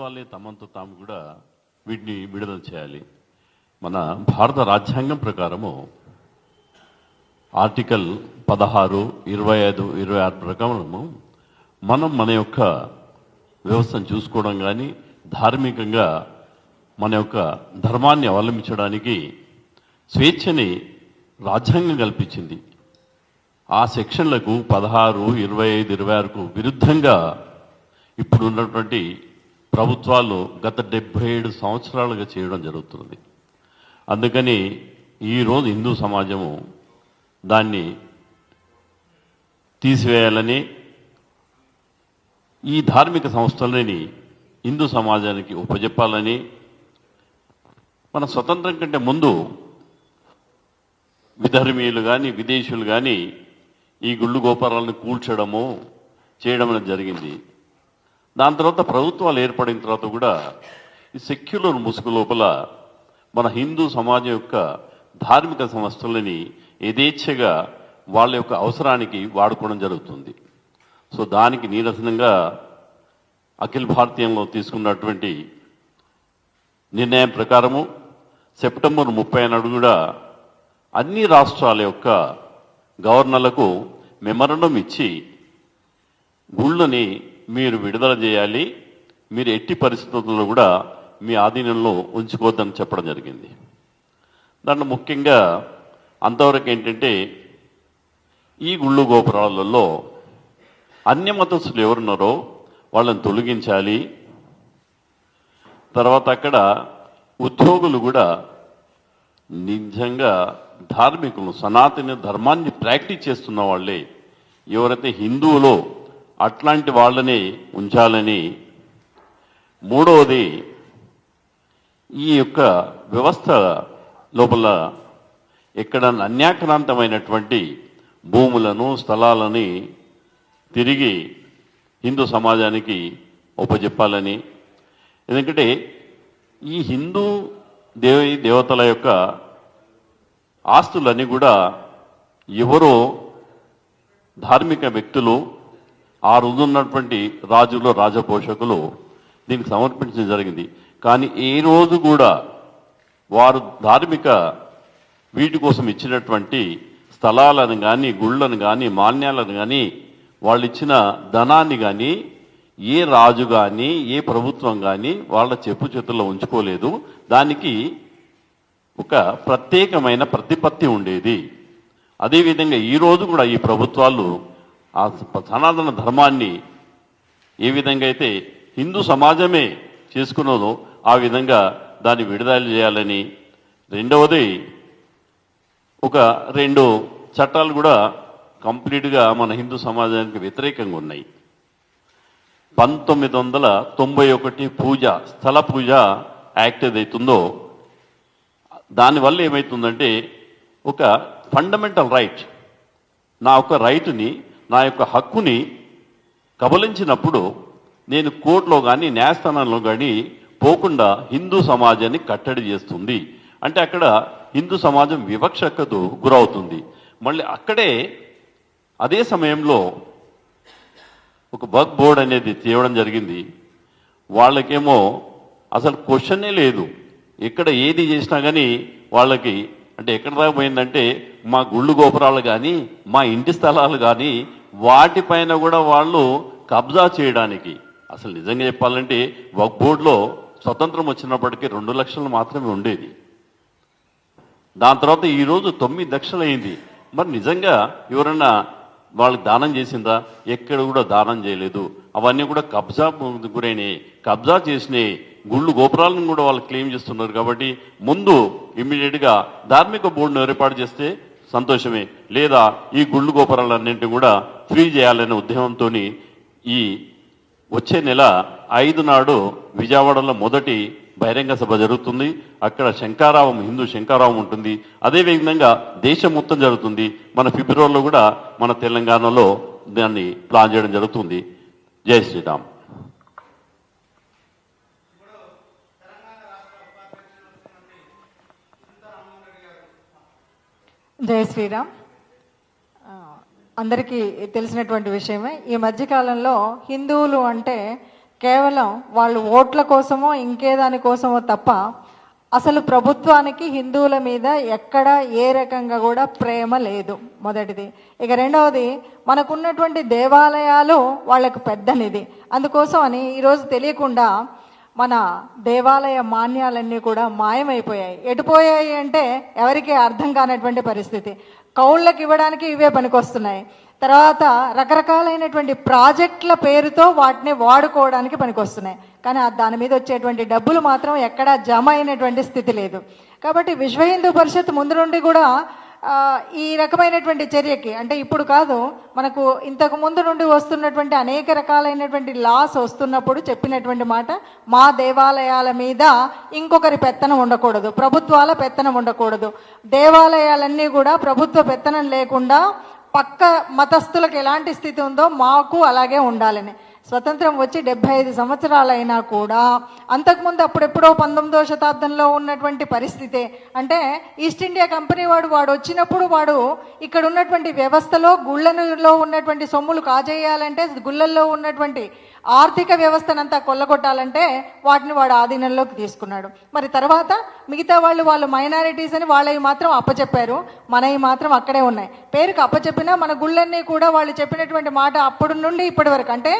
ప్రభుత్వాలే తమంతో తాము కూడా వీటిని విడుదల చేయాలి. మన భారత రాజ్యాంగం ప్రకారము ఆర్టికల్ పదహారు ఇరవై ఐదు ఇరవై ఆరు ప్రకారము మనం మన యొక్క వ్యవస్థను చూసుకోవడం కానీ ధార్మికంగా మన యొక్క ధర్మాన్ని అవలంబించడానికి స్వేచ్ఛని రాజ్యాంగం కల్పించింది. ఆ సెక్షన్లకు పదహారు ఇరవై ఐదు ఇరవై ఆరుకు విరుద్ధంగా ఇప్పుడు ఉన్నటువంటి ప్రభుత్వాలు గత డెబ్బై ఏడు సంవత్సరాలుగా చేయడం జరుగుతుంది. అందుకని ఈరోజు హిందూ సమాజము దాన్ని తీసివేయాలని ఈ ధార్మిక సంస్థలని హిందూ సమాజానికి ఉపజెప్పాలని మన స్వతంత్రం కంటే ముందు విధర్మీయులు కానీ విదేశీయులు కానీ ఈ గుళ్ళు గోపురాలను కూల్చడము చేయడం అనేది జరిగింది. దాని తర్వాత ప్రభుత్వాలు ఏర్పడిన తర్వాత కూడా ఈ సెక్యులర్ ముసుగు లోపల మన హిందూ సమాజం యొక్క ధార్మిక సంస్థలని యథేచ్ఛగా వాళ్ళ యొక్క అవసరానికి వాడుకోవడం జరుగుతుంది. సో దానికి నిరసనంగా అఖిల భారతీయంలో తీసుకున్నటువంటి నిర్ణయం ప్రకారము సెప్టెంబర్ ముప్పై నాడు కూడా అన్ని రాష్ట్రాల యొక్క గవర్నర్లకు మెమరణం ఇచ్చి గుళ్ళని మీరు విడుదల చేయాలి మీరు ఎట్టి పరిస్థితుల్లో కూడా మీ ఆధీనంలో ఉంచుకోవద్దని చెప్పడం జరిగింది. దాంట్లో ముఖ్యంగా అంతవరకు ఏంటంటే ఈ గుళ్ళు గోపురాలలో అన్య మతస్థులు ఎవరున్నారో వాళ్ళని తొలగించాలి. తర్వాత అక్కడ ఉద్యోగులు కూడా నిజంగా ధార్మికులు సనాతన ధర్మాన్ని ప్రాక్టీస్ చేస్తున్న వాళ్ళే ఎవరైతే హిందువులో అట్లాంటి వాళ్ళని ఉంచాలని. మూడవది ఈ యొక్క వ్యవస్థ లోపల ఎక్కడ అన్యాక్రాంతమైనటువంటి భూములను స్థలాలని తిరిగి హిందూ సమాజానికి ఉపజెప్పాలని ఎందుకంటే ఈ హిందూ దేవి దేవతల యొక్క ఆస్తులన్నీ కూడా ఎవరో ధార్మిక వ్యక్తులు ఆ రోజు ఉన్నటువంటి రాజులు రాజపోషకులు దీనికి సమర్పించడం జరిగింది. కానీ ఏ రోజు కూడా వారు ధార్మిక వీటి కోసం ఇచ్చినటువంటి స్థలాలను కానీ గుళ్ళను కానీ మాన్యాలను కానీ వాళ్ళు ఇచ్చిన ధనాన్ని కానీ ఏ రాజు కానీ ఏ ప్రభుత్వం కానీ వాళ్ళ చెప్పు చేతుల్లో ఉంచుకోలేదు. దానికి ఒక ప్రత్యేకమైన ప్రతిపత్తి ఉండేది. అదేవిధంగా ఈ రోజు కూడా ఈ ప్రభుత్వాలు ఆ సనాతన ధర్మాన్ని ఏ విధంగా అయితే హిందూ సమాజమే చేసుకున్నదో ఆ విధంగా దాన్ని విడుదల చేయాలని రెండవది ఒక రెండు చట్టాలు కూడా కంప్లీట్గా మన హిందూ సమాజానికి వ్యతిరేకంగా ఉన్నాయి. పంతొమ్మిది వందల తొంభై ఒకటి పూజ స్థల పూజ యాక్ట్ ఏదైతుందో దానివల్ల ఏమవుతుందంటే ఒక ఫండమెంటల్ రైట్ నా ఒక రైటుని నా యొక్క హక్కుని కబలించినప్పుడు నేను కోర్టులో కానీ న్యాయస్థానంలో కానీ పోకుండా హిందూ సమాజాన్ని కట్టడి చేస్తుంది. అంటే అక్కడ హిందూ సమాజం వివక్షకు గురవుతుంది. మళ్ళీ అక్కడే అదే సమయంలో ఒక బగ్ బోర్డ్ అనేది తేవడం జరిగింది. వాళ్ళకేమో అసలు క్వశ్చనే లేదు. ఎక్కడ ఏది చేసినా కానీ వాళ్ళకి అంటే ఎక్కడ దాకా పోయిందంటే మా గుళ్ళు గోపురాలు కానీ మా ఇంటి స్థలాలు కానీ వాటిపైన కూడా వాళ్ళు కబ్జా చేయడానికి. అసలు నిజంగా చెప్పాలంటే వక్ బోర్డులో స్వతంత్రం వచ్చినప్పటికీ రెండు లక్షలు మాత్రమే ఉండేది. దాని తర్వాత ఈరోజు తొమ్మిది లక్షలు అయింది. మరి నిజంగా ఎవరన్నా వాళ్ళకి దానం చేసిందా? ఎక్కడ కూడా దానం చేయలేదు. అవన్నీ కూడా కబ్జా గురైనాయి. కబ్జా చేసినాయి. గుళ్ళు గోపురాలను కూడా వాళ్ళు క్లెయిమ్ చేస్తున్నారు కాబట్టి ముందు ఇమ్మీడియట్గా ధార్మిక బోర్డును ఏర్పాటు చేస్తే సంతోషమే. లేదా ఈ గుళ్ళు గోపురాలన్నింటినీ కూడా ఫ్రీ చేయాలనే ఉద్యమంతో ఈ వచ్చే నెల ఐదు నాడు విజయవాడలో మొదటి బహిరంగ సభ జరుగుతుంది. అక్కడ శంకారావం హిందూ శంకారావం ఉంటుంది. అదే విధంగా దేశం మొత్తం జరుగుతుంది. మన ఫిబ్రవరిలో కూడా మన తెలంగాణలో దాన్ని ప్లాన్ చేయడం జరుగుతుంది. జై శ్రీరామ్. జయ శ్రీరామ్. అందరికీ తెలిసినటువంటి విషయమే ఈ మధ్యకాలంలో హిందువులు అంటే కేవలం వాళ్ళు ఓట్ల కోసమో ఇంకే దానికోసమో తప్ప అసలు ప్రభుత్వానికి హిందువుల మీద ఎక్కడ ఏ రకంగా కూడా ప్రేమ లేదు. మొదటిది. ఇక రెండవది మనకున్నటువంటి దేవాలయాలు వాళ్ళకు పెద్దనిది. అందుకోసం అని ఈరోజు తెలియకుండా మన దేవాలయ మాన్యాలన్నీ కూడా మాయమైపోయాయి. ఎటుపోయాయి అంటే ఎవరికి అర్థం కానటువంటి పరిస్థితి. కౌళ్ళకి ఇవ్వడానికి ఇవే పనికొస్తున్నాయి. తర్వాత రకరకాలైనటువంటి ప్రాజెక్టుల పేరుతో వాటిని వాడుకోవడానికి పనికొస్తున్నాయి. కానీ ఆ దాని మీద వచ్చేటువంటి డబ్బులు మాత్రం ఎక్కడా జమ అయినటువంటి స్థితి లేదు. కాబట్టి విశ్వ హిందూ పరిషత్ ముందు నుండి కూడా ఈ రకమైనటువంటి చర్యకి అంటే ఇప్పుడు కాదు మనకు ఇంతకు ముందు నుండి వస్తున్నటువంటి అనేక రకాలైనటువంటి లాస్ వస్తున్నప్పుడు చెప్పినటువంటి మాట మా దేవాలయాల మీద ఇంకొకరి పెత్తనం ఉండకూడదు ప్రభుత్వాల పెత్తనం ఉండకూడదు. దేవాలయాలన్నీ కూడా ప్రభుత్వ పెత్తనం లేకుండా పక్క మతస్థులకు ఎలాంటి స్థితి ఉందో మాకు అలాగే ఉండాలని. స్వతంత్రం వచ్చి డెబ్బై ఐదు సంవత్సరాలైనా కూడా అంతకుముందు అప్పుడెప్పుడో పంతొమ్మిదో శతాబ్దంలో ఉన్నటువంటి పరిస్థితే అంటే ఈస్ట్ ఇండియా కంపెనీ వాడు వాడు వచ్చినప్పుడు వాడు ఇక్కడ ఉన్నటువంటి వ్యవస్థలో గుళ్ళలో ఉన్నటువంటి సొమ్ములు కాజేయాలంటే గుళ్ళల్లో ఉన్నటువంటి ఆర్థిక వ్యవస్థనంతా కొల్లగొట్టాలంటే వాటిని వాడు ఆధీనంలోకి తీసుకున్నాడు. మరి తర్వాత మిగతా వాళ్ళు వాళ్ళు మైనారిటీస్ అని వాళ్ళవి మాత్రం అప్పచెప్పారు. మనవి మాత్రం అక్కడే ఉన్నాయి. పేరుకి అప్పచెప్పినా మన గుళ్ళన్నీ కూడా వాళ్ళు చెప్పినటువంటి మాట అప్పటి నుండి ఇప్పటి వరకు. అంటే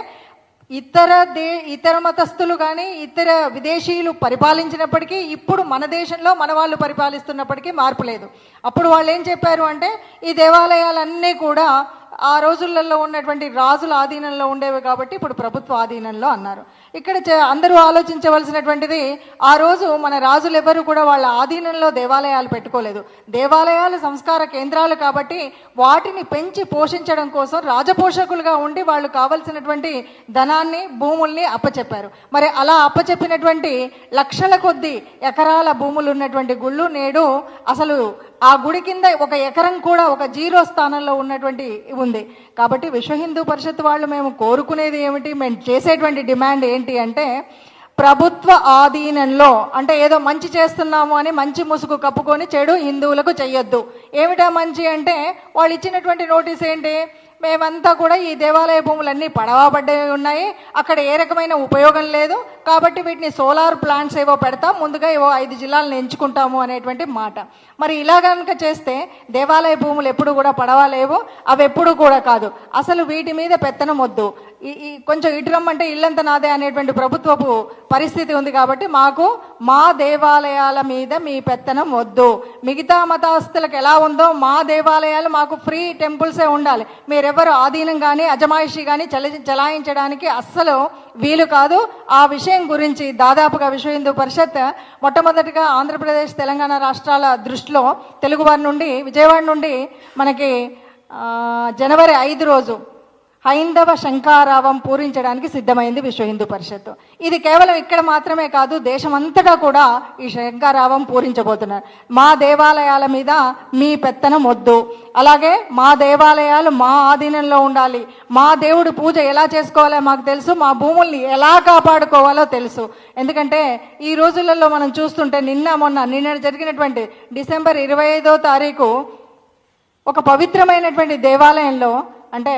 ఇతర దే ఇతర మతస్థులు కానీ ఇతర విదేశీయులు పరిపాలించినప్పటికీ ఇప్పుడు మన దేశంలో మన వాళ్ళు పరిపాలిస్తున్నప్పటికీ మార్పు లేదు. అప్పుడు వాళ్ళు ఏం చెప్పారు అంటే ఈ దేవాలయాలన్నీ కూడా ఆ రోజులలో ఉన్నటువంటి రాజుల ఆధీనంలో ఉండేవి కాబట్టి ఇప్పుడు ప్రభుత్వ ఆధీనంలో అన్నారు. ఇక్కడ అందరూ ఆలోచించవలసినటువంటిది ఆ రోజు మన రాజులు ఎవరు కూడా వాళ్ళ ఆధీనంలో దేవాలయాలు పెట్టుకోలేదు. దేవాలయాలు సంస్కార కేంద్రాలు కాబట్టి వాటిని పెంచి పోషించడం కోసం రాజపోషకులుగా ఉండి వాళ్ళు కావలసినటువంటి ధనాన్ని భూముల్ని అప్పచెప్పారు. మరి అలా అప్పచెప్పినటువంటి లక్షల కొద్ది ఎకరాల భూములు ఉన్నటువంటి గుళ్ళు నేడు అసలు ఆ గుడి కింద ఒక ఎకరం కూడా ఒక జీరో స్థానంలో ఉన్నటువంటి ఉంది. కాబట్టి విశ్వ హిందూ పరిషత్ వాళ్ళు మేము కోరుకునేది ఏమిటి మేము చేసేటువంటి డిమాండ్ ఏంటి అంటే ప్రభుత్వ ఆధీనంలో అంటే ఏదో మంచి చేస్తున్నాము అని మంచి ముసుగు కప్పుకొని చెడు హిందువులకు చెయ్యొద్దు. ఏమిటా మంచి అంటే వాళ్ళు ఇచ్చినటువంటి నోటీస్ ఏంటి? మేమంతా కూడా ఈ దేవాలయ భూములన్నీ పడవబడ్డాయి ఉన్నాయి. అక్కడ ఏ రకమైన ఉపయోగం లేదు. కాబట్టి వీటిని సోలార్ ప్లాంట్స్ ఏవో పెడతాం. ముందుగా ఏవో ఐదు జిల్లాలను ఎంచుకుంటాము అనేటువంటి మాట. మరి ఇలా కనుక చేస్తే దేవాలయ భూములు ఎప్పుడు కూడా పడవలేవు అవి ఎప్పుడు కూడా కాదు. అసలు వీటి మీద పెత్తనం వద్దు. ఈ కొంచెం ఇటు రమ్మంటే ఇల్లంత నాదే అనేటువంటి ప్రభుత్వపు పరిస్థితి ఉంది కాబట్టి మాకు మా దేవాలయాల మీద మీ పెత్తనం వద్దు. మిగతా మతస్థులకు ఎలా ఉందో మా దేవాలయాలు మాకు ఫ్రీ టెంపుల్సే ఉండాలి. మీరెవరు ఆధీనం కానీ అజమాయిషి కానీ చల చలాయించడానికి అస్సలు వీలు కాదు. ఆ విషయం గురించి దాదాపుగా విశ్వ హిందూ పరిషత్ మొట్టమొదటిగా ఆంధ్రప్రదేశ్ తెలంగాణ రాష్ట్రాల దృష్టిలో తెలుగువారి నుండి విజయవాడ నుండి మనకి జనవరి ఐదు రోజు హైందవ శంకారావం పూరించడానికి సిద్ధమైంది విశ్వ హిందూ పరిషత్ ఇది కేవలం ఇక్కడ మాత్రమే కాదు దేశమంతటా కూడా ఈ శంకారావం పూరించబోతున్నారు మా దేవాలయాల మీద మీ పెత్తనం వద్దు. అలాగే మా దేవాలయాలు మా ఆధీనంలో ఉండాలి. మా దేవుడు పూజ ఎలా చేసుకోవాలో మాకు తెలుసు మా భూముల్ని ఎలా కాపాడుకోవాలో తెలుసు. ఎందుకంటే ఈ రోజులలో మనం చూస్తుంటే నిన్న మొన్న నిన్న జరిగినటువంటి డిసెంబర్ ఇరవై ఐదో తారీఖు ఒక పవిత్రమైనటువంటి దేవాలయంలో అంటే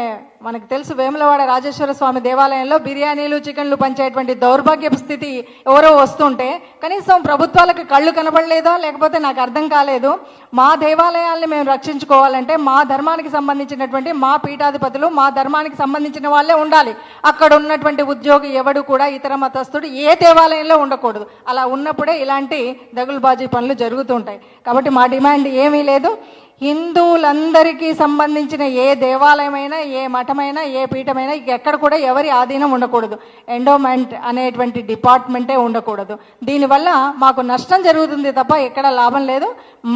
మనకు తెలుసు వేములవాడ రాజేశ్వర స్వామి దేవాలయంలో బిర్యానీలు చికెన్లు పంచేటువంటి దౌర్భాగ్యపు స్థితి ఎవరో వస్తుంటే కనీసం ప్రభుత్వాలకు కళ్ళు కనబడలేదా? లేకపోతే నాకు అర్థం కాలేదు. మా దేవాలయాల్ని మేము రక్షించుకోవాలంటే మా ధర్మానికి సంబంధించినటువంటి మా పీఠాధిపతులు మా ధర్మానికి సంబంధించిన వాళ్ళే ఉండాలి. అక్కడ ఉన్నటువంటి ఉద్యోగి ఎవడు కూడా ఇతర మతస్థుడు ఏ దేవాలయంలో ఉండకూడదు. అలా ఉన్నప్పుడే ఇలాంటి దగులుబాజీ పనులు జరుగుతుంటాయి కాబట్టి మా డిమాండ్ ఏమీ లేదు. హిందువులందరికీ సంబంధించిన ఏ దేవాలయమైనా ఏ మఠమైనా ఏ పీఠమైనా ఎక్కడ కూడా ఎవరి ఆధీనం ఉండకూడదు. ఎండోమెంట్ అనేటువంటి డిపార్ట్మెంటే ఉండకూడదు. దీనివల్ల మాకు నష్టం జరుగుతుంది తప్ప ఎక్కడ లాభం లేదు.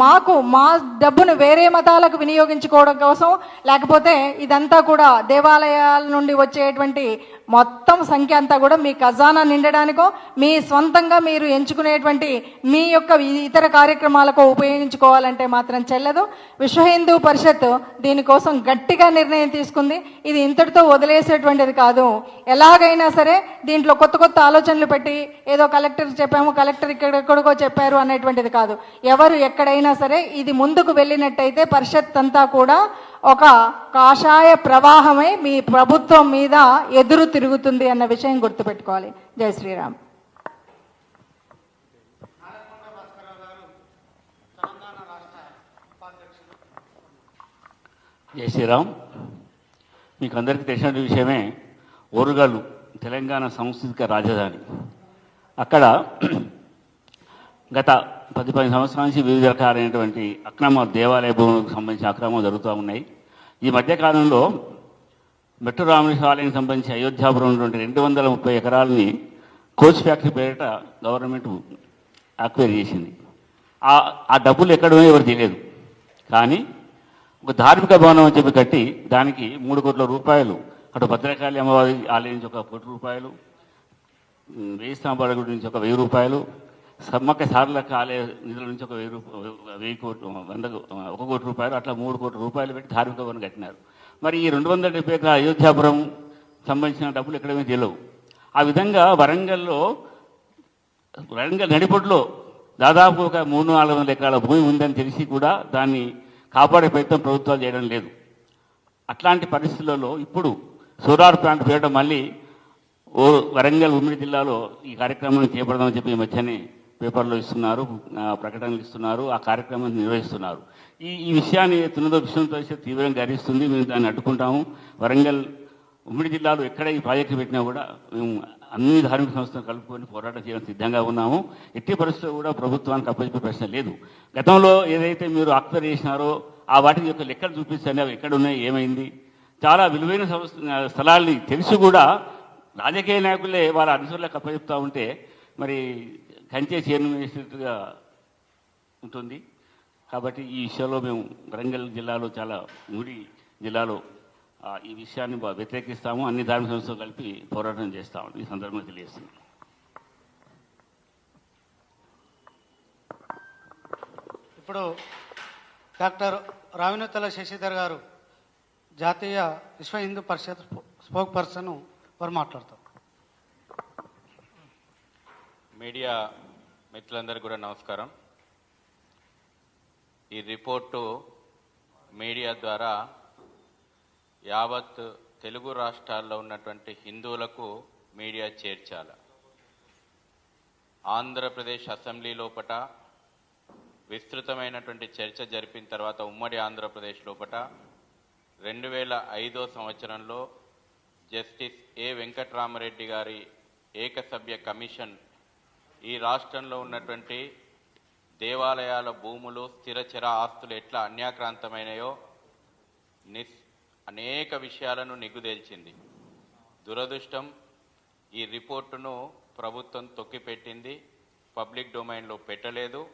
మాకు మా డబ్బును వేరే మతాలకు వినియోగించుకోవడం కోసం లేకపోతే ఇదంతా కూడా దేవాలయాల నుండి వచ్చేటువంటి మొత్తం సంఖ్య అంతా కూడా మీ ఖజానా నిండడానికో మీ స్వంతంగా మీరు ఎంచుకునేటువంటి మీ యొక్క ఇతర కార్యక్రమాలకు ఉపయోగించుకోవాలంటే మాత్రం చెల్లదు. విశ్వ హిందూ పరిషత్ దీనికోసం గట్టిగా నిర్ణయం తీసుకుంది. ఇది ఇంతటితో వదిలేసేటువంటిది కాదు. ఎలాగైనా సరే దీంట్లో కొత్త కొత్త ఆలోచనలు పెట్టి ఏదో కలెక్టర్ చెప్పాము కలెక్టర్ ఇక్కడెక్కడికో చెప్పారు అనేటువంటిది కాదు. ఎవరు ఎక్కడైనా సరే ఇది ముందుకు వెళ్ళినట్టయితే పరిషత్ అంతా కూడా ఒక కాషాయ ప్రవాహమై మీ ప్రభుత్వం మీద ఎదురు తిరుగుతుంది అన్న విషయం గుర్తుపెట్టుకోవాలి. జై శ్రీరామ్. జై శ్రీరామ్. మీకు అందరికీ తెలిసిన విషయమే ఓరుగాలు తెలంగాణ సాంస్కృతిక రాజధాని. అక్కడ గత పది పది సంవత్సరాల నుంచి వివిధ రకాలైనటువంటి అక్రమ దేవాలయ భూములకు సంబంధించిన అక్రమం జరుగుతూ ఉన్నాయి. ఈ మధ్యకాలంలో మెట్టు రామేశ్వర ఆలయం సంబంధించి అయోధ్యాపురం ఉన్నటువంటి రెండు వందల ముప్పై ఎకరాలని కోచ్ ఫ్యాక్టరీ పేరిట గవర్నమెంట్ అక్వైర్ చేసింది. ఆ ఆ డబ్బులు ఎక్కడో ఎవరు తెలియదు కానీ ఒక ధార్మిక భవనం అని చెప్పి కట్టి దానికి మూడు కోట్ల రూపాయలు అటు భద్రకాళి అమ్మవారి ఆలయం నుంచి ఒక కోటి రూపాయలు వేయి స్తంభాల గుడి నుంచి ఒక వెయ్యి రూపాయలు సమ్మక్క సార్లక ఆలయ నిధుల నుంచి ఒక వెయ్యి రూపాయలు వెయ్యి కోట్లు వంద ఒక కోటి రూపాయలు అట్లా మూడు కోట్ల రూపాయలు పెట్టి ధార్మిక భవన్ కట్టినారు. మరి ఈ రెండు వందల డెబ్బై ఎకరాల అయోధ్యాపురం సంబంధించిన డబ్బులు ఎక్కడమే తెలియవు ఆ విధంగా వరంగల్లో వరంగల్ నడిపొట్లో దాదాపు ఒక మూడు నాలుగు వందల ఎకరాల భూమి ఉందని తెలిసి కూడా దాన్ని కాపాడే ప్రయత్నం ప్రభుత్వాలు చేయడం లేదు. అట్లాంటి పరిస్థితులలో ఇప్పుడు సోలార్ ప్లాంట్ పేయడం మళ్ళీ ఓ వరంగల్ ఉమ్మడి జిల్లాలో ఈ కార్యక్రమాన్ని చేపడదామని చెప్పి ఈ మధ్యనే పేపర్లో ఇస్తున్నారు ప్రకటనలు ఇస్తున్నారు ఆ కార్యక్రమాన్ని నిర్వహిస్తున్నారు. ఈ ఈ విషయాన్ని తునదో పరిషత్ తీవ్రంగా గరిస్తుంది మేము దాన్ని అడ్డుకుంటాము. వరంగల్ ఉమ్మడి జిల్లాలో ఎక్కడ ఈ ప్రాజెక్టు పెట్టినా కూడా మేము అన్ని ధార్మిక సంస్థలు కలుపుకొని పోరాటం చేయడం సిద్ధంగా ఉన్నాము. ఎట్టి పరిస్థితుల్లో కూడా ప్రభుత్వానికి అప్పచెప్పే ప్రశ్న లేదు. గతంలో ఏదైతే మీరు ఆక్వైర్ చేసినారో ఆ వాటి యొక్క లెక్కలు చూపించండి. అవి ఎక్కడ ఉన్నాయి ఏమైంది? చాలా విలువైన స్థలాల్ని తెలిసి కూడా రాజకీయ నాయకులే వాళ్ళ అనుసరులకు అప్పచెప్తా ఉంటే మరి కంచే చేరుగా ఉంటుంది. కాబట్టి ఈ విషయంలో మేము వరంగల్ జిల్లాలో చాలా ముడి జిల్లాలో ఈ విషయాన్ని బా- వ్యతిరేకిస్తాము. అన్ని ధార్మిక సంస్థలు కలిపి పోరాటం చేస్తాము ఈ సందర్భంగా తెలియజేస్తున్నాం ఇప్పుడు డాక్టర్ రావినతల శశిధర్ గారు జాతీయ విశ్వ హిందూ పరిషత్ స్పోక్ పర్సన్ వారు మాట్లాడతారు మీడియా మిత్రులందరికీ కూడా నమస్కారం. ఈ రిపోర్టు మీడియా ద్వారా యావత్ తెలుగు రాష్ట్రాల్లో ఉన్నటువంటి హిందువులకు మీడియా చేర్చాల. ఆంధ్రప్రదేశ్ అసెంబ్లీ లోపట విస్తృతమైనటువంటి చర్చ జరిపిన తర్వాత ఉమ్మడి ఆంధ్రప్రదేశ్ లోపట రెండు వేల ఐదో సంవత్సరంలో జస్టిస్ ఏ వెంకట్రామరెడ్డి గారి ఏకసభ్య కమిషన్ ఈ రాష్ట్రంలో ఉన్నటువంటి దేవాలయాల భూములు స్థిరచర ఆస్తులు ఎట్లా అన్యాక్రాంతమైనాయో నిస్ అనేక విషయాలను నిగ్గుదేల్చింది. దురదృష్టం ఈ రిపోర్టును ప్రభుత్వం తొక్కిపెట్టింది పబ్లిక్ డొమైన్లో పెట్టలేదు.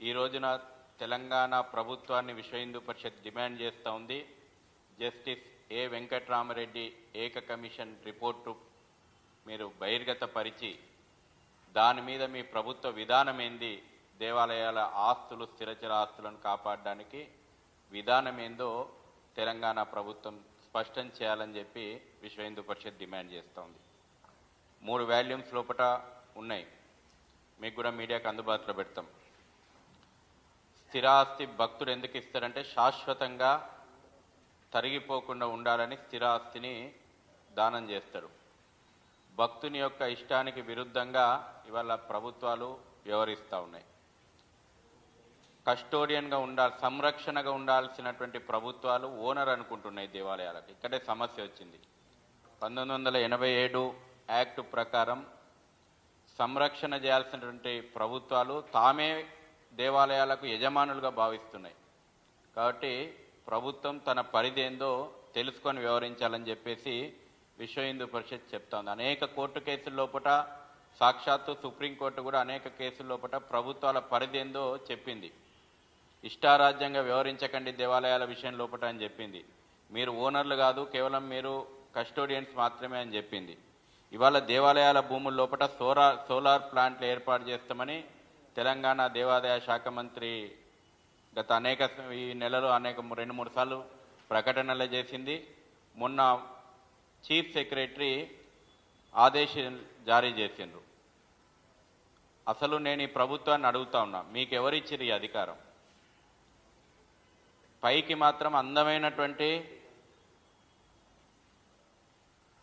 ఈ రోజున తెలంగాణ ప్రభుత్వాన్ని విశ్వ హిందూ పరిషత్ డిమాండ్ చేస్తూ ఉంది. జస్టిస్ ఏ వెంకట్రామరెడ్డి ఏక కమిషన్ రిపోర్టు మీరు బహిర్గతపరిచి దాని మీద మీ ప్రభుత్వ విధానం ఏంది? దేవాలయాల ఆస్తులు స్థిరచర ఆస్తులను కాపాడడానికి విధానం ఏందో తెలంగాణ ప్రభుత్వం స్పష్టం చేయాలని చెప్పి విశ్వ హిందూ పరిషత్ డిమాండ్ చేస్తోంది. మూడు వాల్యూమ్స్ లోపల ఉన్నాయి. మీకు కూడా మీడియాకు అందుబాటులో పెడతాం. స్థిరాస్తి భక్తుడు ఎందుకు ఇస్తారంటే శాశ్వతంగా తరిగిపోకుండా ఉండాలని స్థిరాస్తిని దానం చేస్తారు భక్తుని యొక్క ఇష్టానికి విరుద్ధంగా ఇవాళ ప్రభుత్వాలు వ్యవహరిస్తూ ఉన్నాయి. కస్టోడియన్గా ఉండాలి సంరక్షణగా ఉండాల్సినటువంటి ప్రభుత్వాలు ఓనర్ అనుకుంటున్నాయి దేవాలయాలకు. ఇక్కడే సమస్య వచ్చింది. పంతొమ్మిది వందల ఎనభై ఏడు యాక్ట్ ప్రకారం సంరక్షణ చేయాల్సినటువంటి ప్రభుత్వాలు తామే దేవాలయాలకు యజమానులుగా భావిస్తున్నాయి. కాబట్టి ప్రభుత్వం తన పరిధి ఏందో తెలుసుకొని వ్యవహరించాలని చెప్పేసి విశ్వ హిందూ పరిషత్ చెప్తోంది. అనేక కోర్టు కేసుల లోపల సాక్షాత్తు సుప్రీంకోర్టు కూడా అనేక కేసుల లోపల ప్రభుత్వాల పరిధి ఏందో చెప్పింది. ఇష్టారాజ్యంగా వ్యవహరించకండి దేవాలయాల విషయం లోపట అని చెప్పింది. మీరు ఓనర్లు కాదు కేవలం మీరు కస్టోడియన్స్ మాత్రమే అని చెప్పింది. ఇవాళ దేవాలయాల భూముల లోపల సోలార్ సోలార్ ప్లాంట్లు ఏర్పాటు చేస్తామని తెలంగాణ దేవాదాయ శాఖ మంత్రి గత అనేక ఈ నెలలో అనేక రెండు మూడు సార్లు ప్రకటనలు చేసింది. మొన్న చీఫ్ సెక్రటరీ ఆదేశం జారీ చేసిండ్రు. అసలు నేను ఈ ప్రభుత్వాన్ని అడుగుతా ఉన్నా మీకు ఎవరిచ్చిరు ఈ అధికారం? పైకి మాత్రం అందమైనటువంటి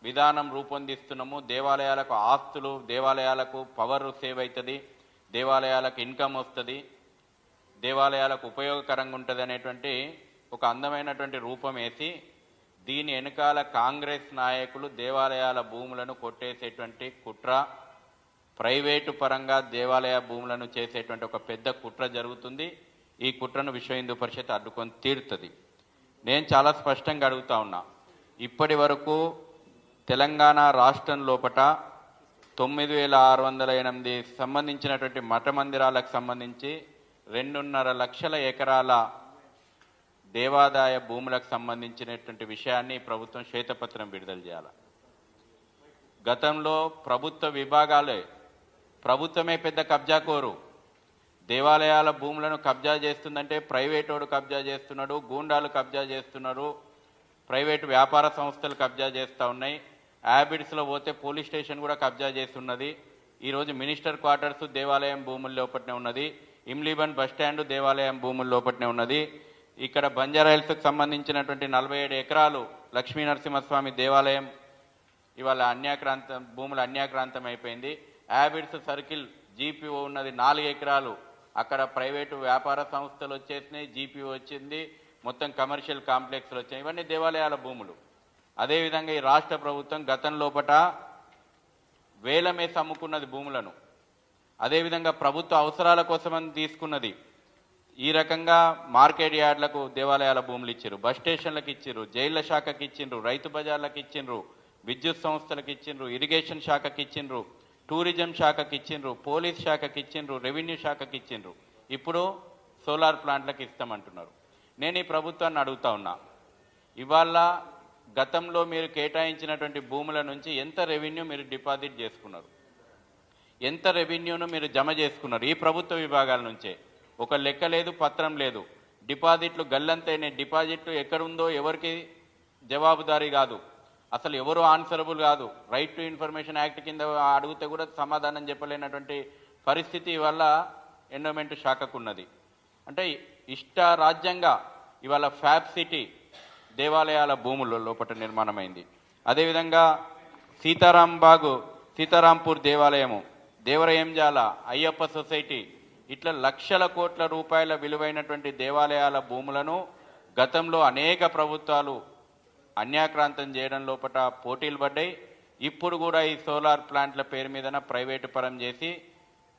విధానం రూపొందిస్తున్నాము. దేవాలయాలకు ఆస్తులు దేవాలయాలకు పవర్ సేవ్ అవుతుంది దేవాలయాలకు ఇన్కమ్ వస్తుంది దేవాలయాలకు ఉపయోగకరంగా ఉంటుంది అనేటువంటి ఒక అందమైనటువంటి రూపం వేసి దీని వెనకాల కాంగ్రెస్ నాయకులు దేవాలయాల భూములను కొట్టేసేటువంటి కుట్ర ప్రైవేటు పరంగా దేవాలయ భూములను చేసేటువంటి ఒక పెద్ద కుట్ర జరుగుతుంది. ఈ కుట్రను విశ్వ హిందూ పరిషత్ అడ్డుకొని తీరుతుంది. నేను చాలా స్పష్టంగా అడుగుతా ఉన్నా ఇప్పటి వరకు తెలంగాణ రాష్ట్రం లోపట తొమ్మిది వేల ఆరు వందల ఎనిమిది సంబంధించినటువంటి మఠ మందిరాలకు సంబంధించి రెండున్నర లక్షల ఎకరాల దేవాదాయ భూములకు సంబంధించినటువంటి విషయాన్ని ప్రభుత్వం శ్వేతపత్రం విడుదల చేయాలి. గతంలో ప్రభుత్వ విభాగాలే ప్రభుత్వమే పెద్ద కబ్జా కోరు. దేవాలయాల భూములను కబ్జా చేస్తుందంటే ప్రైవేటోడు కబ్జా చేస్తున్నాడు గూండాలు కబ్జా చేస్తున్నారు ప్రైవేటు వ్యాపార సంస్థలు కబ్జా చేస్తూ ఉన్నాయి. యాబిడ్స్లో పోతే పోలీస్ స్టేషన్ కూడా కబ్జా చేస్తున్నది. ఈరోజు మినిస్టర్ క్వార్టర్స్ దేవాలయం భూముల లోపలనే ఉన్నది. ఇమ్లీబన్ బస్టాండ్ దేవాలయం భూముల లోపలనే ఉన్నది. ఇక్కడ బంజారాయిల్స్కి సంబంధించినటువంటి నలభై ఏడు ఎకరాలు లక్ష్మీ నరసింహస్వామి దేవాలయం ఇవాళ అన్యాక్రాంతం భూములు అన్యాక్రాంతం అయిపోయింది. హ్యాబిట్స్ సర్కిల్ జీపీఓ ఉన్నది నాలుగు ఎకరాలు. అక్కడ ప్రైవేటు వ్యాపార సంస్థలు వచ్చేసినాయి జీపీఓ వచ్చింది మొత్తం కమర్షియల్ కాంప్లెక్స్లు వచ్చాయి. ఇవన్నీ దేవాలయాల భూములు. అదేవిధంగా ఈ రాష్ట్ర ప్రభుత్వం గతం లోపట వేలమేసి అమ్ముకున్నది భూములను. అదేవిధంగా ప్రభుత్వ అవసరాల కోసమని తీసుకున్నది ఈ రకంగా మార్కెట్ యార్డ్లకు దేవాలయాల భూములు ఇచ్చారు బస్ స్టేషన్లకు ఇచ్చారు జైళ్ళ శాఖకి ఇచ్చిండ్రు రైతు బజార్లకు ఇచ్చిండ్రు విద్యుత్ సంస్థలకు ఇచ్చిండ్రు ఇరిగేషన్ శాఖకి ఇచ్చిండ్రు టూరిజం శాఖకి ఇచ్చిండ్రు పోలీస్ శాఖకి ఇచ్చిండ్రు రెవెన్యూ శాఖకి ఇచ్చిండ్రు. ఇప్పుడు సోలార్ ప్లాంట్లకు ఇస్తామంటున్నారు. నేను ఈ ప్రభుత్వాన్ని అడుగుతా ఉన్నా ఇవాళ గతంలో మీరు కేటాయించినటువంటి భూముల నుంచి ఎంత రెవెన్యూ మీరు డిపాజిట్ చేసుకున్నారు? ఎంత రెవెన్యూను మీరు జమ చేసుకున్నారు? ఈ ప్రభుత్వ విభాగాల నుంచే. ఒక లెక్క లేదు పత్రం లేదు. డిపాజిట్లు గల్లంతైన. డిపాజిట్లు ఎక్కడుందో ఎవరికి జవాబుదారీ కాదు. అసలు ఎవరు ఆన్సరబుల్ కాదు. రైట్ టు ఇన్ఫర్మేషన్ యాక్ట్ కింద అడిగితే కూడా సమాధానం చెప్పలేనటువంటి పరిస్థితి వల్ల ఎండోమెంట్ శాఖకున్నది. అంటే ఇష్ట రాజ్యంగా ఇవాళ ఫ్యాబ్ సిటీ దేవాలయాల భూముల లోపల నిర్మాణమైంది. అదేవిధంగా సీతారాం బాగు సీతారాంపూర్ దేవాలయము దేవరయంజాల అయ్యప్ప సొసైటీ ఇట్లా లక్షల కోట్ల రూపాయల విలువైనటువంటి దేవాలయాల భూములను గతంలో అనేక ప్రభుత్వాలు అన్యాక్రాంతం చేయడం లోపల పోటీలు పడ్డాయి. ఇప్పుడు కూడా ఈ సోలార్ ప్లాంట్ల పేరు మీదన ప్రైవేటు పరం చేసి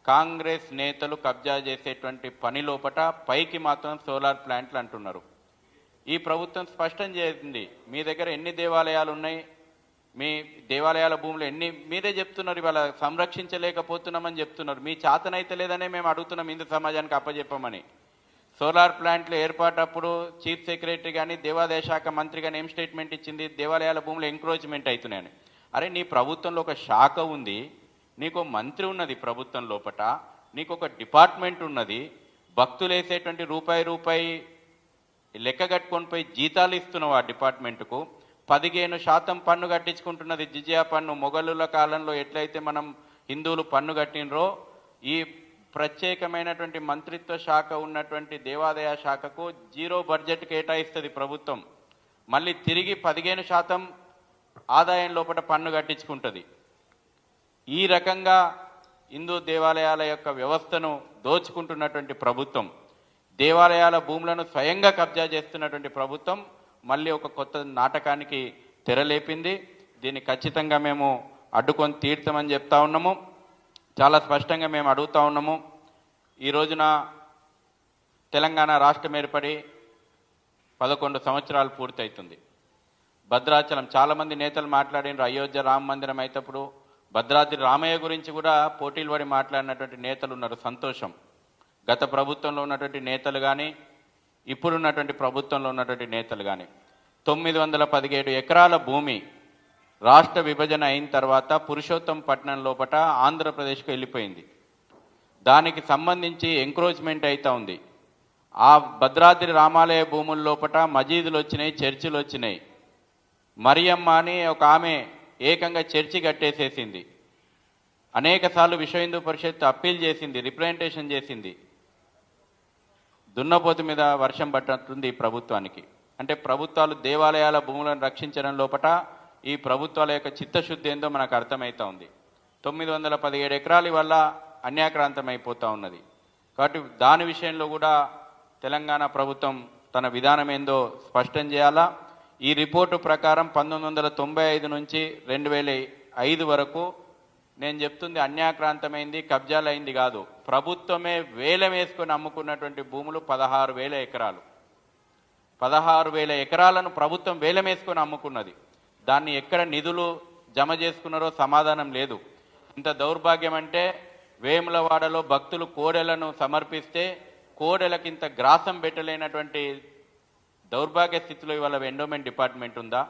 కాంగ్రెస్ నేతలు కబ్జా చేసేటువంటి పని లోపట పైకి మాత్రం సోలార్ ప్లాంట్లు అంటున్నారు. ఈ ప్రభుత్వం స్పష్టం చేసింది మీ దగ్గర ఎన్ని దేవాలయాలు ఉన్నాయి? మీ దేవాలయాల భూములు ఎన్ని మీరే చెప్తున్నారు ఇవాళ సంరక్షించలేకపోతున్నామని చెప్తున్నారు. మీ చేతనైతే లేదనే మేము అడుగుతున్నాం హిందూ సమాజానికి అప్పజెప్పమని. సోలార్ ప్లాంట్లు ఏర్పాటప్పుడు చీఫ్ సెక్రటరీ కానీ దేవాదాయ శాఖ మంత్రి కానీ ఏం స్టేట్మెంట్ ఇచ్చింది? దేవాలయాల భూములు ఎంక్రోచ్మెంట్ అవుతున్నాయని అరే నీ ప్రభుత్వంలో ఒక శాఖ ఉంది నీకు మంత్రి ఉన్నది ప్రభుత్వం లోపట నీకు ఒక డిపార్ట్మెంట్ ఉన్నది భక్తులు వేసేటువంటి రూపాయి రూపాయి లెక్క కట్టుకొని పోయి జీతాలు ఇస్తున్నావు ఆ డిపార్ట్మెంట్కు పదిహేను శాతం పన్ను కట్టించుకుంటున్నది జిజియా పన్ను. మొఘలుల కాలంలో ఎట్లయితే మనం హిందువులు పన్ను కట్టినరో ఈ ప్రత్యేకమైనటువంటి మంత్రిత్వ శాఖ ఉన్నటువంటి దేవాదాయ శాఖకు జీరో బడ్జెట్ కేటాయిస్తుంది ప్రభుత్వం. మళ్ళీ తిరిగి పదిహేను శాతం ఆదాయం లోపల పన్ను కట్టించుకుంటుంది. ఈ రకంగా హిందూ దేవాలయాల యొక్క వ్యవస్థను దోచుకుంటున్నటువంటి ప్రభుత్వం. దేవాలయాల భూములను స్వయంగా కబ్జా చేస్తున్నటువంటి ప్రభుత్వం. మళ్ళీ ఒక కొత్త నాటకానికి తెరలేపింది. దీన్ని ఖచ్చితంగా మేము అడ్డుకొని తీర్చమని చెప్తా ఉన్నాము. చాలా స్పష్టంగా మేము అడుగుతా ఉన్నాము. ఈ రోజున తెలంగాణ రాష్ట్రం ఏర్పడి పదకొండు సంవత్సరాలు పూర్తవుతుంది భద్రాచలం చాలామంది నేతలు మాట్లాడినారు. అయోధ్య రామ మందిరం అయినప్పుడు భద్రాద్రి రామయ్య గురించి కూడా పోటీలు పడి మాట్లాడినటువంటి నేతలు ఉన్నారు సంతోషం. గత ప్రభుత్వంలో ఉన్నటువంటి నేతలు కానీ ఇప్పుడున్నటువంటి ప్రభుత్వంలో ఉన్నటువంటి నేతలు కానీ తొమ్మిది వందల పదిహేడు ఎకరాల భూమి రాష్ట్ర విభజన అయిన తర్వాత పురుషోత్తం పట్టణం లోపల ఆంధ్రప్రదేశ్కు వెళ్ళిపోయింది. దానికి సంబంధించి ఎంక్రోచ్మెంట్ అయితే ఉంది. ఆ భద్రాద్రి రామాలయ భూముల లోపల మజీదులు వచ్చినాయి చర్చిలు వచ్చినాయి. మరియమ్మ అని ఒక ఆమె ఏకంగా చర్చి కట్టేసేసింది. అనేకసార్లు విశ్వ హిందూ పరిషత్ అప్పీల్ చేసింది రిప్రజెంటేషన్ చేసింది. దున్నపోతు మీద వర్షం పట్టినట్టుంది ఈ ప్రభుత్వానికి. అంటే ప్రభుత్వాలు దేవాలయాల భూములను రక్షించడం లోపట ఈ ప్రభుత్వాల యొక్క చిత్తశుద్ధి ఏందో మనకు అర్థమవుతా ఉంది. తొమ్మిది వందల పదిహేడు ఎకరాల వల్ల అన్యాక్రాంతం అయిపోతూ ఉన్నది. కాబట్టి దాని విషయంలో కూడా తెలంగాణ ప్రభుత్వం తన విధానం ఏందో స్పష్టం చేయాలా? ఈ రిపోర్టు ప్రకారం పంతొమ్మిది వందల తొంభై ఐదు నుంచి రెండు వేల ఐదు వరకు నేను చెప్తుంది అన్యాక్రాంతమైంది కబ్జాలైంది కాదు. ప్రభుత్వమే వేలం వేసుకొని అమ్ముకున్నటువంటి భూములు పదహారు వేల ఎకరాలు. పదహారు వేల ఎకరాలను ప్రభుత్వం వేలం వేసుకొని అమ్ముకున్నది. దాన్ని ఎక్కడ నిధులు జమ చేసుకున్నారో సమాధానం లేదు. ఇంత దౌర్భాగ్యం అంటే వేములవాడలో భక్తులు కోడెలను సమర్పిస్తే కోడెలకింత గ్రాసం పెట్టలేనటువంటి దౌర్భాగ్య స్థితిలో ఇవాళ ఎండోమెంట్ డిపార్ట్మెంట్ ఉందా?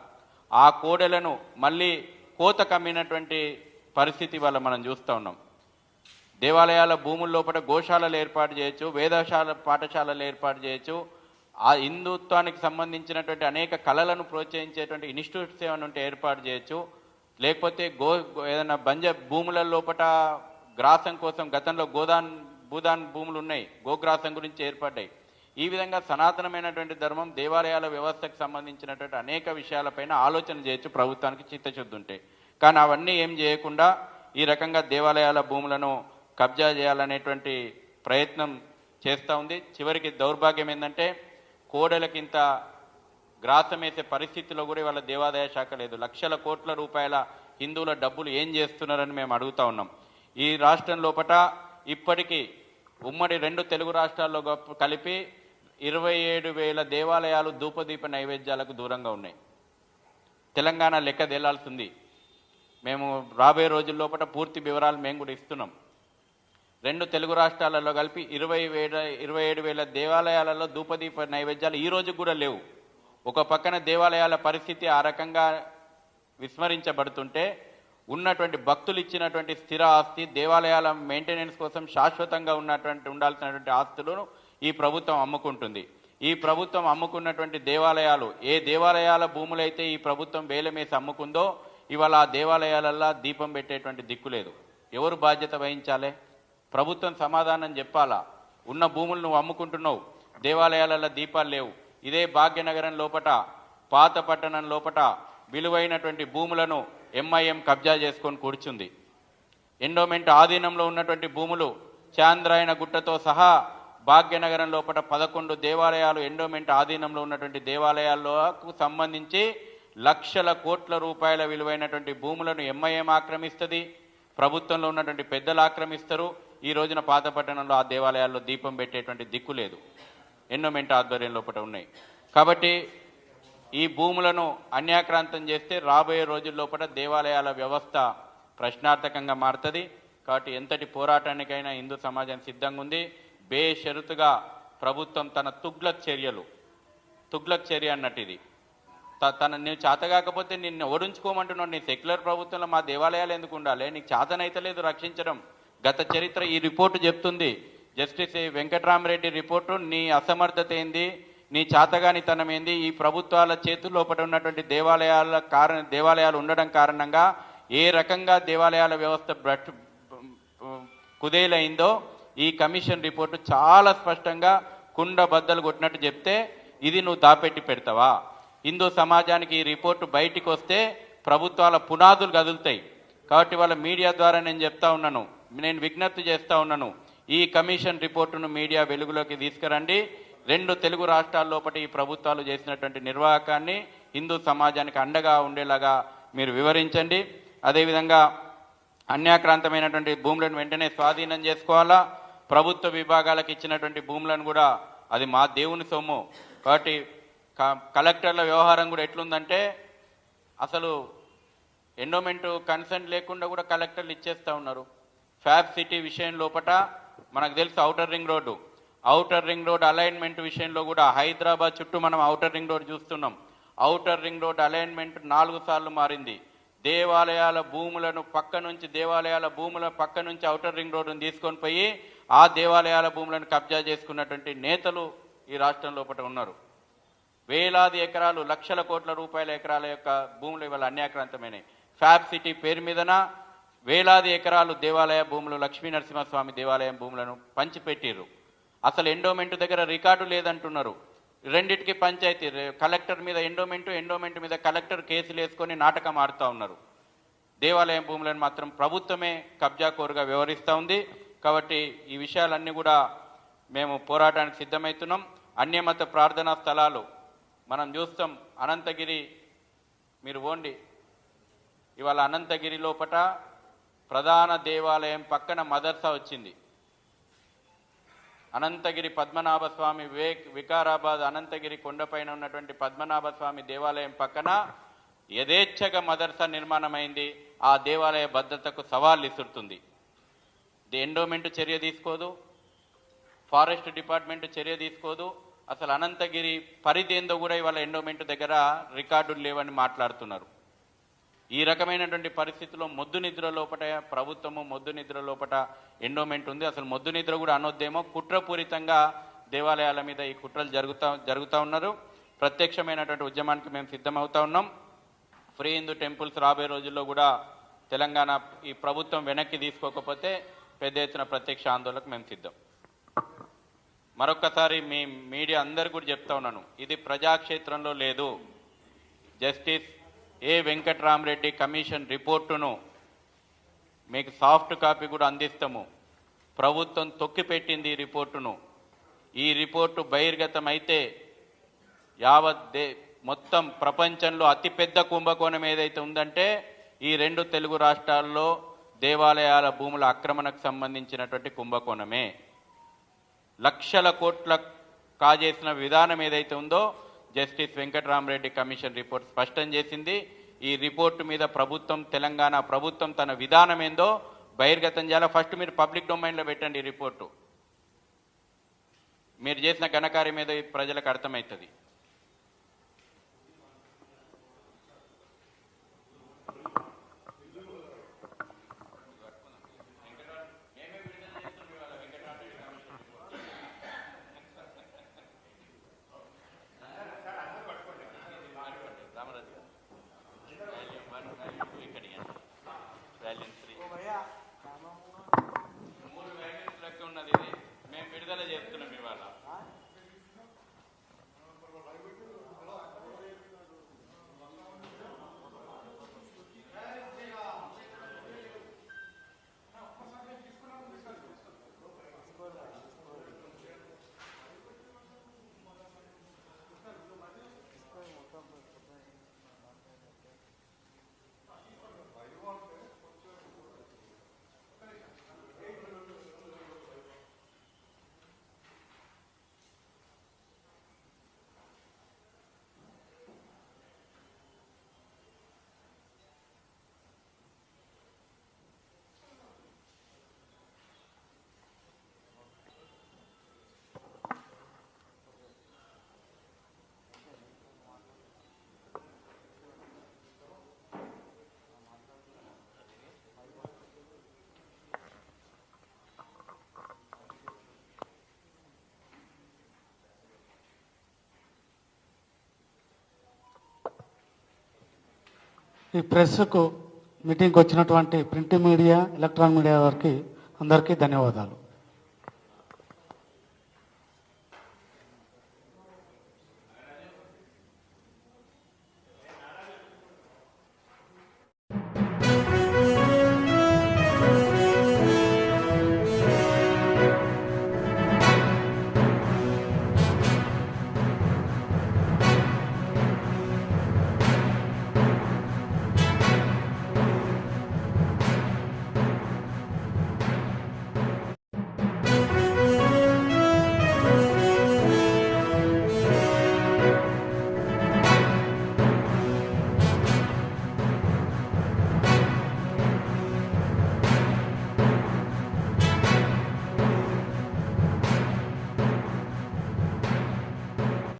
ఆ కోడెలను మళ్ళీ కోత కమ్మినటువంటి పరిస్థితి వల్ల మనం చూస్తూ ఉన్నాం. దేవాలయాల భూముల లోపల గోశాలలు ఏర్పాటు చేయొచ్చు వేదశాల పాఠశాలలు ఏర్పాటు చేయొచ్చు. ఆ హిందుత్వానికి సంబంధించినటువంటి అనేక కళలను ప్రోత్సహించేటువంటి ఇన్స్టిట్యూట్స్ ఏమైనా ఉంటే ఏర్పాటు చేయొచ్చు. లేకపోతే గో గో- ఏదైనా బంజ భూముల లోపల గ్రాసం కోసం గతంలో గోదాన్ భూదాన్ భూములు ఉన్నాయి. గోగ్రాసం గురించి ఏర్పడ్డాయి. ఈ విధంగా సనాతనమైనటువంటి ధర్మం దేవాలయాల వ్యవస్థకు సంబంధించినటువంటి అనేక విషయాలపైన ఆలోచన చేయొచ్చు ప్రభుత్వానికి చిత్తశుద్ధి ఉంటే. కానీ అవన్నీ ఏం చేయకుండా ఈ రకంగా దేవాలయాల భూములను కబ్జా చేయాలనేటువంటి ప్రయత్నం చేస్తూ ఉంది. చివరికి దౌర్భాగ్యం ఏంటంటే కోడలకింత గ్రాసం వేసే పరిస్థితిలో కూడా ఇవాళ దేవాదాయ శాఖ లేదు. లక్షల కోట్ల రూపాయల హిందువుల డబ్బులు ఏం చేస్తున్నారని మేము అడుగుతా ఉన్నాం. ఈ రాష్ట్రం లోపల ఇప్పటికీ ఉమ్మడి రెండు తెలుగు రాష్ట్రాల్లో కలిపి ఇరవై ఏడు వేల దేవాలయాలు ధూపదీప నైవేద్యాలకు దూరంగా ఉన్నాయి. తెలంగాణ లెక్క తేలాల్సింది. మేము రాబోయే రోజుల లోపల పూర్తి వివరాలు మేము కూడా ఇస్తున్నాం. రెండు తెలుగు రాష్ట్రాలలో కలిపి ఇరవై వేల ఇరవై ఏడు వేల దేవాలయాలలో ధూపదీప నైవేద్యాలు ఈ రోజు కూడా లేవు. ఒక పక్కన దేవాలయాల పరిస్థితి ఆ రకంగా విస్మరించబడుతుంటే ఉన్నటువంటి భక్తులు ఇచ్చినటువంటి స్థిర ఆస్తి దేవాలయాల మెయింటెనెన్స్ కోసం శాశ్వతంగా ఉన్నటువంటి ఉండాల్సినటువంటి ఆస్తులను ఈ ప్రభుత్వం అమ్ముకుంటుంది. ఈ ప్రభుత్వం అమ్ముకున్నటువంటి దేవాలయాలు ఏ దేవాలయాల భూములైతే ఈ ప్రభుత్వం వేలమేసి అమ్ముకుందో ఇవాళ ఆ దేవాలయాలల్లో దీపం పెట్టేటువంటి దిక్కు లేదు. ఎవరు బాధ్యత వహించాలి? ప్రభుత్వం సమాధానం చెప్పాలా? ఉన్న భూములు నువ్వు అమ్ముకుంటున్నావు. దేవాలయాలలో దీపాలు లేవు. ఇదే భాగ్యనగరం లోపట పాత పట్టణం లోపట విలువైనటువంటి భూములను ఎంఐఎం కబ్జా చేసుకొని కూర్చుంది. ఎండోమెంట్ ఆధీనంలో ఉన్నటువంటి భూములు చాంద్రాయణ గుట్టతో సహా భాగ్యనగరం లోపల పదకొండు దేవాలయాలు ఎండోమెంట్ ఆధీనంలో ఉన్నటువంటి దేవాలయాలకు సంబంధించి లక్షల కోట్ల రూపాయల విలువైనటువంటి భూములను ఎంఐఎం ఆక్రమిస్తుంది ప్రభుత్వంలో ఉన్నటువంటి పెద్దలు ఆక్రమిస్తారు. ఈ రోజున పాత పట్టణంలో ఆ దేవాలయాల్లో దీపం పెట్టేటువంటి దిక్కు లేదు. ఎన్నోమెంట్ ఆధ్వర్యం లోపల ఉన్నాయి. కాబట్టి ఈ భూములను అన్యాక్రాంతం చేస్తే రాబోయే రోజుల లోపల దేవాలయాల వ్యవస్థ ప్రశ్నార్థకంగా మారుతుంది. కాబట్టి ఎంతటి పోరాటానికైనా హిందూ సమాజం సిద్ధంగా ఉంది. బేషరతుగా ప్రభుత్వం తన తుగ్లక్ చర్యలు. తుగ్లక్ చర్య అన్నట్టు ఇది. తన నేను చేత కాకపోతే నిన్ను ఓడించుకోమంటున్నాడు. నీ సెక్యులర్ ప్రభుత్వంలో మా దేవాలయాలు ఎందుకు ఉండాలి? నీకు చేతనైతలేదు రక్షించడం. గత చరిత్ర ఈ రిపోర్టు చెప్తుంది. జస్టిస్ వెంకట్రామరెడ్డి రిపోర్టు నీ అసమర్థత ఏంది? నీ చేతగానితనం ఏంది? ఈ ప్రభుత్వాల చేతుల్లోపట ఉన్నటువంటి దేవాలయాల కారణ దేవాలయాలు ఉండడం కారణంగా ఏ రకంగా దేవాలయాల వ్యవస్థ భ్రష్టు కుదేలైందో ఈ కమిషన్ రిపోర్టు చాలా స్పష్టంగా కుండ బద్దలు కొట్టినట్టు చెప్తే ఇది నువ్వు దాపెట్టి పెడతావా? హిందూ సమాజానికి ఈ రిపోర్టు బయటికి వస్తే ప్రభుత్వాల పునాదులు కదులుతాయి. కాబట్టి వాళ్ళ మీడియా ద్వారా నేను చెప్తా ఉన్నాను. నేను విజ్ఞప్తి చేస్తా ఉన్నాను. ఈ కమిషన్ రిపోర్టును మీడియా వెలుగులోకి తీసుకురండి. రెండు తెలుగు రాష్ట్రాల్లోపటి ఈ ప్రభుత్వాలు చేసినటువంటి నిర్వాహకాన్ని హిందూ సమాజానికి అండగా ఉండేలాగా మీరు వివరించండి. అదేవిధంగా అన్యాక్రాంతమైనటువంటి భూములను వెంటనే స్వాధీనం చేసుకోవాలా? ప్రభుత్వ విభాగాలకు ఇచ్చినటువంటి భూములను కూడా అది మా దేవుని సొమ్ము. కాబట్టి కలెక్టర్ల వ్యవహారం కూడా ఎట్లుందంటే అసలు ఎండోమెంట్ కన్సెంట్ లేకుండా కూడా కలెక్టర్లు ఇచ్చేస్తూ ఉన్నారు. ఫ్యాబ్ సిటీ విషయం లోపట మనకు తెలుసు outer ring road. Outer ring road alignment విషయంలో కూడా హైదరాబాద్ చుట్టూ మనం అవుటర్ రింగ్ రోడ్ చూస్తున్నాం. అవుటర్ రింగ్ రోడ్ అలైన్మెంట్ నాలుగు సార్లు మారింది. దేవాలయాల భూములను పక్క నుంచి దేవాలయాల భూముల పక్క నుంచి అవుటర్ రింగ్ రోడ్డును తీసుకొని పోయి ఆ దేవాలయాల భూములను కబ్జా చేసుకున్నటువంటి నేతలు ఈ రాష్ట్రం లోపల ఉన్నారు. వేలాది ఎకరాలు లక్షల కోట్ల రూపాయల ఎకరాల యొక్క భూములు ఇవాళ అన్యాక్రాంతమైనవి ఫ్యాబ్ సిటీ పేరు మీదన వేలాది ఎకరాలు దేవాలయ భూములు లక్ష్మీ నరసింహస్వామి దేవాలయం భూములను పంచిపెట్టిర్రు. అసలు ఎండోమెంట్ దగ్గర రికార్డు లేదంటున్నారు. రెండిటికి పంచాయతీ కలెక్టర్ మీద ఎండోమెంట్ ఎండోమెంట్ మీద కలెక్టర్ కేసులు వేసుకొని నాటకం ఆడుతూ ఉన్నారు. దేవాలయం భూములను మాత్రం ప్రభుత్వమే కబ్జా కోరుగా వ్యవహరిస్తూ ఉంది. కాబట్టి ఈ విషయాలన్నీ కూడా మేము పోరాటానికి సిద్ధమవుతున్నాం అన్యమత ప్రార్థనా స్థలాలు మనం చూస్తాం అనంతగిరి మీరు పోండి. ఇవాళ అనంతగిరి లోపట ప్రధాన దేవాలయం పక్కన మదర్సా వచ్చింది. అనంతగిరి పద్మనాభ స్వామి వివేక్ వికారాబాద్ అనంతగిరి కొండపైన ఉన్నటువంటి పద్మనాభ స్వామి దేవాలయం పక్కన యథేచ్ఛగా మదర్సా నిర్మాణమైంది. ఆ దేవాలయ భద్రతకు సవాల్ ఇసురుతుంది ది ఎండోమెంట్ చర్య తీసుకోదు. ఫారెస్ట్ డిపార్ట్మెంట్ చర్య తీసుకోదు. అసలు అనంతగిరి పరిధి ఏందో కూడా ఇవాళ ఎండోమెంట్ దగ్గర రికార్డులు లేవని మాట్లాడుతున్నారు. ఈ రకమైనటువంటి పరిస్థితిలో మొద్దు నిద్ర లోపట ప్రభుత్వము మొద్దు నిద్ర లోపట ఎండోమెంట్ ఉంది. అసలు మొద్దు నిద్ర కూడా అనొద్దేమో. కుట్రపూరితంగా దేవాలయాల మీద ఈ కుట్రలు జరుగుతా జరుగుతూ ఉన్నారు. ప్రత్యక్షమైనటువంటి ఉద్యమానికి మేము సిద్ధమవుతా ఉన్నాం. ఫ్రీ హిందూ టెంపుల్స్ రాబోయే రోజుల్లో కూడా తెలంగాణ ఈ ప్రభుత్వం వెనక్కి తీసుకోకపోతే పెద్ద ఎత్తున ప్రత్యక్ష ఆందోళనకు మేము సిద్ధం. మరొకసారి మీ మీడియా అందరు కూడా చెప్తా ఉన్నాను. ఇది ప్రజాక్షేత్రంలో లేదు. జస్టిస్ ఏ వెంకట్రామరెడ్డి కమిషన్ రిపోర్టును మీకు సాఫ్ట్ కాపీ కూడా అందిస్తాము. ప్రభుత్వం తొక్కిపెట్టింది ఈ రిపోర్టును. ఈ రిపోర్టు బహిర్గతం అయితే యావత్ దే మొత్తం ప్రపంచంలో అతిపెద్ద కుంభకోణం ఏదైతే ఉందంటే ఈ రెండు తెలుగు రాష్ట్రాల్లో దేవాలయాల భూముల ఆక్రమణకు సంబంధించినటువంటి కుంభకోణమే. లక్షల కోట్ల కాజేసిన విధానం ఏదైతే ఉందో జస్టిస్ వెంకటరామరెడ్డి కమిషన్ రిపోర్ట్ స్పష్టం చేసింది. ఈ రిపోర్టు మీద ప్రభుత్వం తెలంగాణ ప్రభుత్వం తన విధానం ఏందో బహిర్గతం చేయాలి? ఫస్ట్ మీరు పబ్లిక్ డొమైన్లో పెట్టండి ఈ రిపోర్టు. మీరు చేసిన ఘనకార్యం మీద ప్రజలకు అర్థమవుతుంది రామరాజు గారు వాల్యూమ్ వన్ వాల్యూమ్ టూ ఇక్కడ ఇవ్వండి. వాల్యూమ్ త్రీ మూడు వాల్యూమ్స్ లెక్క ఉన్నది ఇది మేము విడుదల చేస్తున్నాం ఇవాళ ఈ ప్రెస్కు మీటింగ్కి వచ్చినటువంటి ప్రింట్ మీడియా ఎలక్ట్రానిక్ మీడియా వారికి అందరికీ ధన్యవాదాలు.